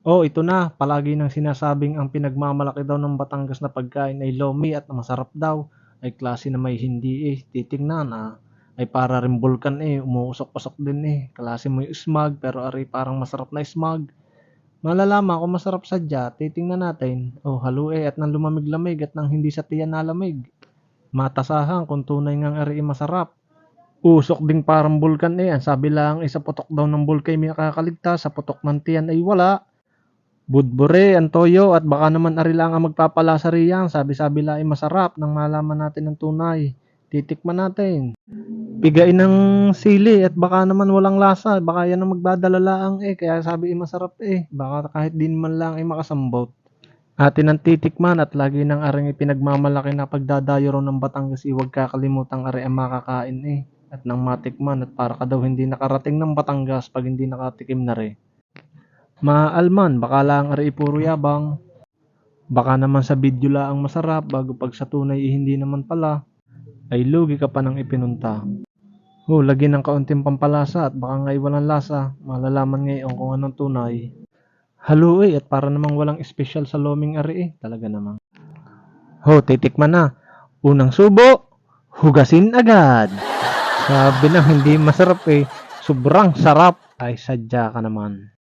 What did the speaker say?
Oh, ito na. Palagi nang sinasabing ang pinagmamalaki daw ng Batangas na pagkain ay lomi at masarap daw. Ay klase na may hindi eh. Titingnan ah. Ay para rin bulkan eh. Umuusok-usok din eh. Klase mo yung smog pero ari parang masarap na smog. Malalaman kung masarap sadya. Titingnan natin. Oh, halo eh at nang lumamig-lamig at nang hindi sa tiyan nalamig. Matasahan kung tunay ngang ari masarap. Usok ding parang bulkan eh. Ang sabi lang, isa putok daw ng bulkay may nakakaligtas. Sa putok ng tiyan ay wala. Budbure, ang toyo, at baka naman ari lang ang magpapalasa riyan. Sabi-sabi lang ay masarap nang malaman natin ang tunay. Titikman natin. Pigain ng sili at baka naman walang lasa. Baka yan ang magdadala lang eh. Kaya sabi ay masarap eh. Baka kahit din man lang ay makasambot. Atin ang titikman at lagi nang aring ipinagmamalaki na pagdadayo raw ng Batangas iwag kakalimutan ari ang makakain eh. At nang matikman at para ka daw hindi nakarating ng Batangas pag hindi nakatikim na rin. Maalman, baka lang ari puro yabang. Baka naman sa video lang ang masarap bago pag sa tunay eh, hindi naman pala. Ay lugi ka pa nang ipinunta. Oh, lagi ng kaunting pampalasa at baka nga walang lasa. Malalaman ngayon kung anong tunay. Halo eh, at para namang walang espesyal sa loming ari eh. Talaga namang. Ho, titikman na. Unang subo, hugasin agad. Sabi na hindi masarap eh. Sobrang sarap. Ay, sadya ka naman.